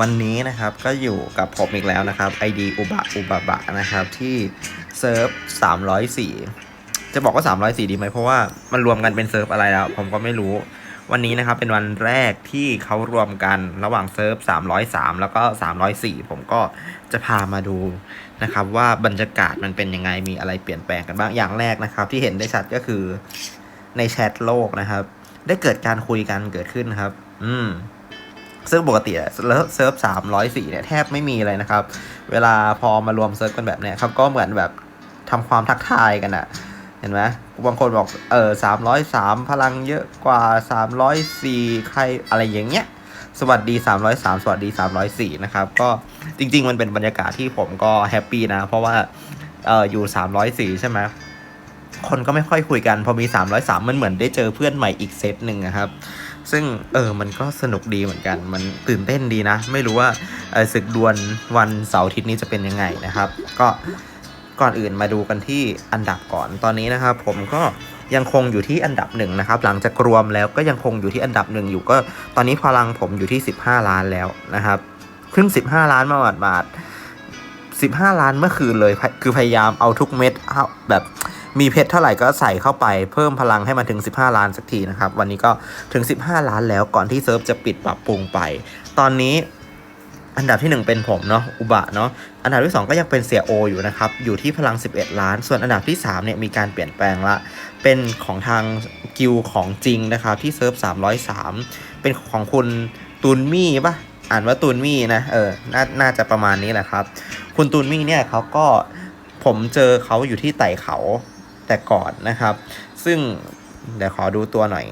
วันนี้นะครับก็อยู่กับผมอีกแล้วนะครับ ID อุบะอุบะบะนะครับที่เซิร์ฟ304 จะบอกว่า 304 ดีไหมเพราะว่ามันรวมกันเป็นเซิร์ฟอะไรแล้ว ผมก็ไม่รู้ วันนี้นะครับเป็นวันแรกที่เขารวมกันระหว่างเซิร์ฟ303 แล้วก็ 304 ผมก็จะพามาดูนะครับว่าบรรยากาศมันเป็นยังไงมีอะไรเปลี่ยนแปลงกันบ้างอย่างแรกนะครับ ที่เห็นได้ชัดก็คือในแชทโลกนะครับ ได้เกิดการคุยกันเกิดขึ้นนครับ อืม ซึ่งปกติอะเซิร์ฟสามร้อยสี่เนี่ยแทบไม่มีเลยนะครับ เวลาพอมารวมเซิร์ฟกันแบบเนี้ยเขาก็เหมือนแบบทำความทักทายกันอะเห็นไหมบางคนบอกเออสามร้อยสามพลังเยอะกว่าสามร้อยสี่ใครอะไรอย่างเงี้ยสวัสดี 303 สวัสดี 304 นะครับ ก็จริง ๆ มันเป็นบรรยากาศที่ผมก็แฮปปี้นะ เพราะว่าเอออยู่ 304 ใช่ไหมคนก็ไม่ค่อยคุยกัน พอมี 303 มันเหมือนได้เจอเพื่อนใหม่อีกเซตหนึ่งนะครับ ซึ่งเออมันก็สนุกดีเหมือนกัน มันตื่นเต้นดีนะ ไม่รู้ว่าศึกดวลวันเสาร์อาทิตย์นี้จะเป็นยังไงนะครับ ก็ก่อนอื่นมาดูกันที่อันดับก่อนตอนนี้นะครับ ผมก็ยังคงอยู่ที่อันดับหนึ่งนะครับ หลังจากรวมแล้วก็ยังคงอยู่ที่อันดับหนึ่งอยู่ก็ตอนนี้พลังผมอยู่ที่ 15 ล้านแล้วนะครับเพิ่ง15 ล้านมาบาทๆ15 ล้านเมื่อคืนเลยคือพยายามเอาทุกเม็ดเอาแบบ มีเพชรเท่าไหร่ก็ใส่เข้าไปเพิ่มพลังให้มันถึง 15 ล้านสักทีนะครับ วันนี้ก็ถึง 15 ล้านแล้วก่อนที่เซิร์ฟจะปิดปรับปรุงไป ตอนนี้อันดับที่ 1 เป็นผมเนาะอุบะเนาะอันดับที่ 2 ก็ยังเป็นเสียโออยู่นะครับ อยู่ที่พลัง 11 ล้าน ส่วนอันดับที่3เนี่ยมีการเปลี่ยนแปลงละ เป็นของทางกิลของจริงนะครับ ที่เซิร์ฟ 303 เป็นของคุณตูนมี่ปะอ่านว่าตูนมี่นะเออนาน่าจะประมาณนี้แหละครับ คุณตูนมี่เนี่ยเขาก็ผมเจอเขาอยู่ที่ไต่เขา แต่ก่อนนะครับ ซึ่งเดี๋ยวขอดูตัวหน่อย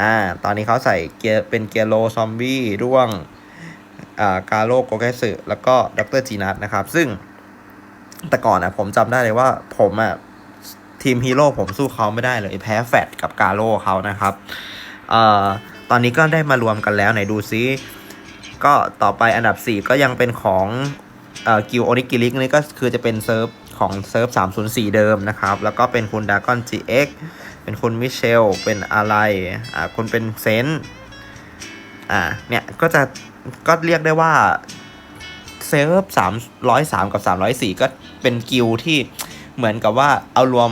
อ่า ตอนนี้เขาใส่เกียร์เป็นเกียร์โลซอมบี้ร่วง อ่ากาโลโกเกสึแล้วก็ดรจีนัทนะครับ ซึ่งแต่ก่อนนะผมจำได้เลยว่าผมอะทีมฮีโร่ผมสู้เขาไม่ได้เลยแพ้แฟดกับกาโร่เขานะครับเอ่อตอนนี้ก็ได้มารวมกันแล้วไหนดูซิก็ต่อไปอันดับ 4 ก็ยังเป็นของเอ่อกิวโอนิกิลิกนี่ก็คือจะเป็นเซิร์ฟ ของเซิร์ฟ304 เดิมนะครับ แล้วก็เป็นคุณดากอน GX เป็นคุณมิเชล เป็นอะไรอ่าคุณเป็นเซนอ่าเนี่ย ก็จะก็เรียกได้ว่าเซิร์ฟ303 กับ 304 ก็เป็นกิลที่เหมือนกับว่าเอารวม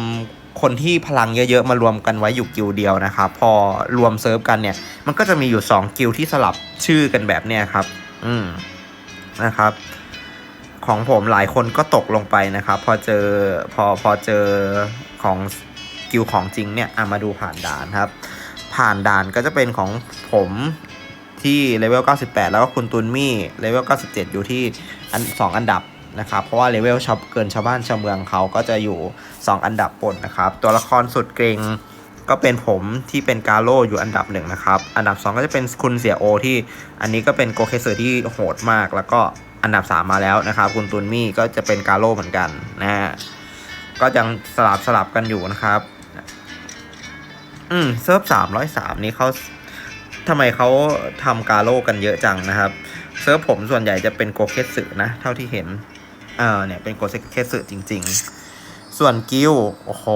คนที่พลังเยอะๆ มารวมกันไว้อยู่กิลเดียวนะครับ พอรวมเซิร์ฟกันเนี่ย มันก็จะมีอยู่ 2 กิลที่สลับชื่อกันแบบเนี้ยครับ อืมนะครับ ของผมหลายคนก็ตกลงไปนะครับ พอเจอพอพอเจอของกิลของจริงเนี่ยอะมาดูผ่านด่านครับ ผ่านด่านก็จะเป็นของผมที่เลเวล 98 แล้วก็คุณตุนมี่เลเวล 97 อยู่ที่อันสองอันดับนะครับ เพราะว่าเลเวลชาวเกินชาวบ้านชาวเมืองเขาก็จะอยู่ 2 อันดับบนนะครับ ตัวละครสุดเกรงก็เป็นผมที่เป็นกาโร่อยู่อันดับหนึ่งนะครับ อันดับ 2 ก็จะเป็นคุณเสียโอที่อันนี้ก็เป็นโกเคเซอร์ที่โหดมากแล้วก็ อันดับ 3 มาแล้วนะครับ คุณตุนมี่ก็จะเป็นกาโร่เหมือนกันนะฮะก็ยังสลับสลับกันอยู่นะครับ อืมเซิร์ฟสามร้อยสามนี้เขาทำไมเขาทำกาโลกันเยอะจังนะครับ เซิร์ฟผมส่วนใหญ่จะเป็นโกเคสึนะ เท่าที่เห็น เออเนี่ยเป็นโกเคสึจริง ๆ ส่วนกิลโอ้โห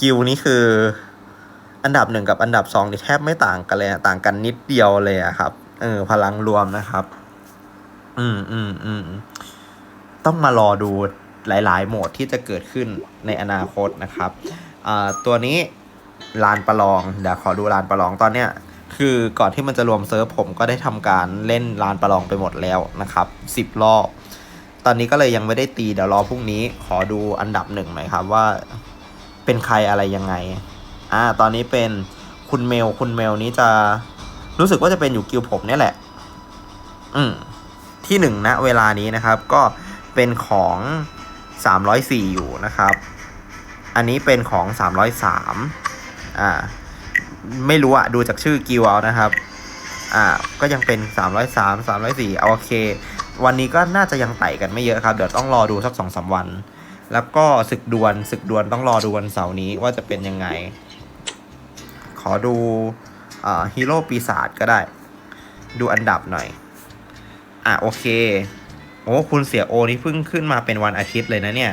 กิลนี่คือ อันดับหนึ่งกับอันดับสองนี่แทบไม่ต่างกันเลย ต่างกันนิดเดียวเลยอะครับ เออ พลังรวมนะครับ อืมอืมอืมต้องมารอดูหลาย ๆ โหมดที่จะเกิดขึ้นในอนาคตนะครับอ่าตัวนี้ลานประลองเดี๋ยวขอดูลานประลองตอนเนี้ยคือก่อนที่มันจะรวมเซิร์ฟผมก็ได้ทำการเล่นลานประลองไปหมดแล้วนะครับสิบรอบตอนนี้ก็เลยยังไม่ได้ตีเดี๋ยวรอพรุ่งนี้ขอดูอันดับหนึ่งหน่อยครับว่าเป็นใครอะไรยังไงอ่าตอนนี้เป็นคุณเมลคุณเมลนี้จะรู้สึกว่าจะเป็นอยู่กิลผมเนี่ยแหละ อืม ที่หนึ่งณเวลานี้นะครับก็เป็นของ 304 อยู่นะครับ อันนี้เป็นของ 303อ่าไม่รู้อะดูจากชื่อกิวเอานะครับอ่าก็ยังเป็น 303 304เอาโอเค วันนี้ก็น่าจะยังไต่กันไม่เยอะครับ เดี๋ยวต้องรอดูสักสองสาวัน แล้วก็ศึกดวลศึกดวลต้องรอดูวันเสาร์นี้ว่าจะเป็นยังไง ขอดูฮีโร่ปีศาจก็ได้ ดูอันดับหน่อย อะโอเค โอ้คุณเสียโอนี่เพิ่งขึ้นมาเป็นวันอาทิตย์เลยนะเนี่ย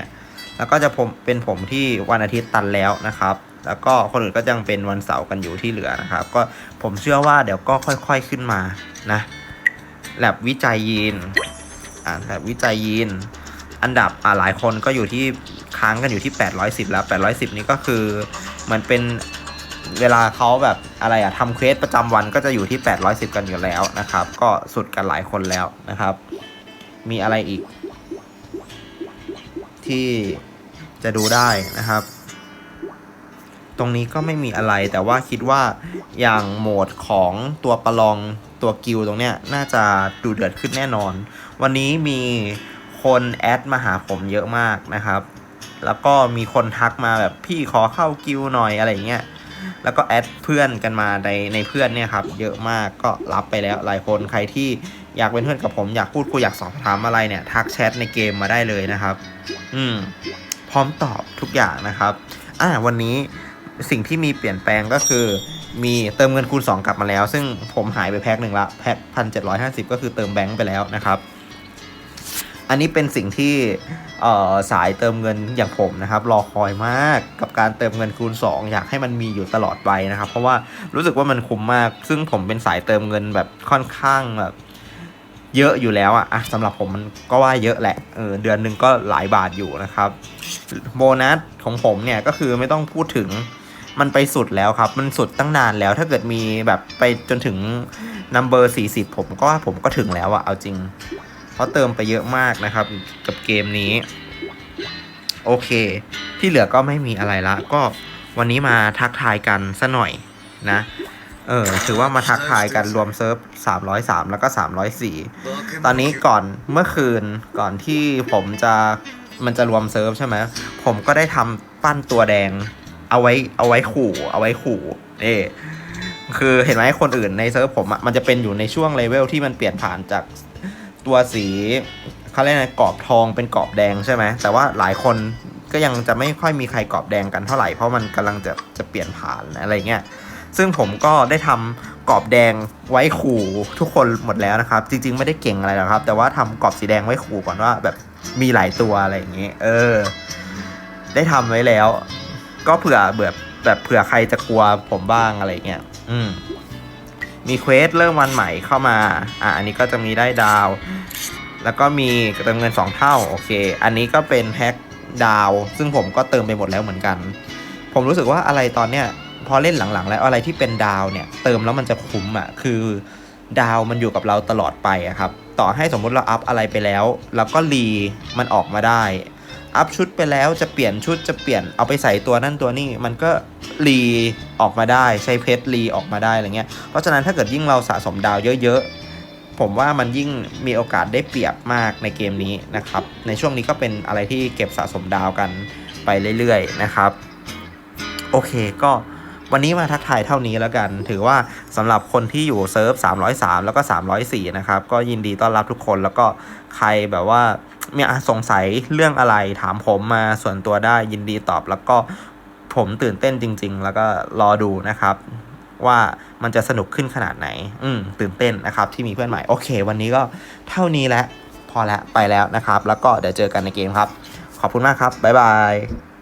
แล้วก็จะผมเป็นผมที่วันอาทิตย์ตันแล้วนะครับ แล้วก็คนอื่นก็ยังเป็นวันเสาร์กันอยู่ที่เหลือนะครับ ก็ผมเชื่อว่าเดี๋ยวก็ค่อยๆขึ้นมานะแลบวิจัยยีนอ่าแลบวิจัยยีน อันดับอ่าหลายคนก็อยู่ที่ค้างกันอยู่ที่ 810 แล้ว 810 นี้ก็คือเหมือนเป็น เวลาเขาแบบอะไรอะทำเควสประจำวันก็จะอยู่ที่ 810 กันอยู่แล้วนะครับ ก็สุดกันหลายคนแล้วนะครับ มีอะไรอีก ที่จะดูได้นะครับ ตรงนี้ก็ไม่มีอะไรแต่ว่าคิดว่าอย่างโหมดของตัวประลองตัวกิลตรงเนี้ยน่าจะดูเดือดขึ้นแน่นอน วันนี้มีคนแอดมาหาผมเยอะมากนะครับ แล้วก็มีคนทักมาแบบพี่ขอเข้ากิลหน่อยอะไรเงี้ย แล้วก็แอดเพื่อนกันมาในในเพื่อนเนี่ยครับเยอะมากก็รับไปแล้วหลายคนใครที่อยากเป็นเพื่อนกับผมอยากพูดคุยอยากสอบถามอะไรเนี่ยทักแชทในเกมมาได้เลยนะครับ อืมพร้อมตอบทุกอย่างนะครับอ่าวันนี้สิ่งที่มีเปลี่ยนแปลงก็คือมีเติมเงินคูณ 2 กลับมาแล้ว ซึ่งผมหายไปแพ็คหนึ่งละแพ็คพันเจ็ดร้อยห้าสิบก็คือเติมแบงค์ไปแล้วนะครับ อันนี้เป็นสิ่งที่สายเติมเงินอย่างผมนะครับ รอคอยมากกับการเติมเงินคูณ 2 อยากให้มันมีอยู่ตลอดไปนะครับ เพราะว่ารู้สึกว่ามันคุ้มมาก ซึ่งผมเป็นสายเติมเงินแบบค่อนข้างแบบเยอะอยู่แล้วอะอะสำหรับผมมันก็ว่าเยอะแหละเออเดือนหนึ่งก็หลายบาทอยู่นะครับ โบนัสของผมเนี่ยก็คือไม่ต้องพูดถึงมันไปสุดแล้วครับ มันสุดตั้งนานแล้ว ถ้าเกิดมีแบบไปจนถึงนัมเบอร์สี่สิบผมก็ผมก็ถึงแล้วอะเอาจริง เพราะเติมไปเยอะมากนะครับ กับเกมนี้ โอเค ที่เหลือก็ไม่มีอะไรละ ก็วันนี้มาทักทายกันซะหน่อยนะ เออถือว่ามาทักทายกันรวมเซิร์ฟ 303 แล้วก็ 304 ตอนนี้ก่อนเมื่อคืนก่อนที่ผมจะมันจะรวมเซิร์ฟใช่ไหมผมก็ได้ทำปั้นตัวแดง เอาไว้เอาไว้ขู่ เอาไว้ขู่เอ่คือเห็นไหมคนอื่นในเซิร์ฟผมอะมันจะเป็นอยู่ในช่วงเลเวลที่มันเปลี่ยนผ่านจาก ตัวสีเขาเรียกอะไรกรอบทองเป็นกรอบแดงใช่ไหมแต่ว่าหลายคนก็ยังจะไม่ค่อยมีใครกรอบแดงกันเท่าไหร่เพราะมันกำลังจะจะเปลี่ยนผ่านอะไรเงี้ยซึ่งผมก็ได้ทำกรอบแดงไว้ขู่ทุกคนหมดแล้วนะครับ จริง ๆ ไม่ได้เก่งอะไรหรอกครับ แต่ว่าทำกรอบสีแดงไว้ขู่ก่อนว่าแบบมีหลายตัวอะไรอย่างเงี้ยเออ ได้ทำไว้แล้ว ก็เผื่อเบื่อแบบเผื่อใครจะกลัวผมบ้างอะไรเงี้ย อืม มีเควสเริ่มวันใหม่เข้ามา อะอันนี้ก็จะมีได้ดาว แล้วก็มีเติมเงิน 2 เท่า โอเค อันนี้ก็เป็นแพ็คดาว ซึ่งผมก็เติมไปหมดแล้วเหมือนกัน ผมรู้สึกว่าอะไรตอนเนี้ยพอเล่นหลังๆ แล้วอะไรที่เป็นดาวเนี่ย เติมแล้วมันจะคุ้มอะ คือดาวมันอยู่กับเราตลอดไปอะครับ ต่อให้สมมุติเราอัพอะไรไปแล้วแล้วก็รีมันออกมาได้ อัพชุดไปแล้วจะเปลี่ยนชุดจะเปลี่ยนเอาไปใส่ตัวนั่นตัวนี่มันก็รีออกมาได้ใช้เพชรรีออกมาได้อะไรเงี้ยเพราะฉะนั้นถ้าเกิดยิ่งเราสะสมดาวเยอะๆ ผมว่ามันยิ่งมีโอกาสได้เปรียบมากในเกมนี้นะครับ ในช่วงนี้ก็เป็นอะไรที่เก็บสะสมดาวกันไปเรื่อยๆนะครับ โอเคก็วันนี้มาทักทายเท่านี้แล้วกัน ถือว่าสำหรับคนที่อยู่เซิร์ฟ303 แล้วก็ 304 นะครับ ก็ยินดีต้อนรับทุกคนแล้วก็ใครแบบว่า มีสงสัยเรื่องอะไรถามผมมาส่วนตัวได้ยินดีตอบ แล้วก็ผมตื่นเต้นจริง ๆ แล้วก็รอดูนะครับ ว่ามันจะสนุกขึ้นขนาดไหน อืมตื่นเต้นนะครับ ที่มีเพื่อนใหม่ โอเค วันนี้ก็เท่านี้แล้วพอแล้วไปแล้วนะครับ แล้วก็เดี๋ยวเจอกันในเกมครับ ขอบคุณมากครับบ๊ายบาย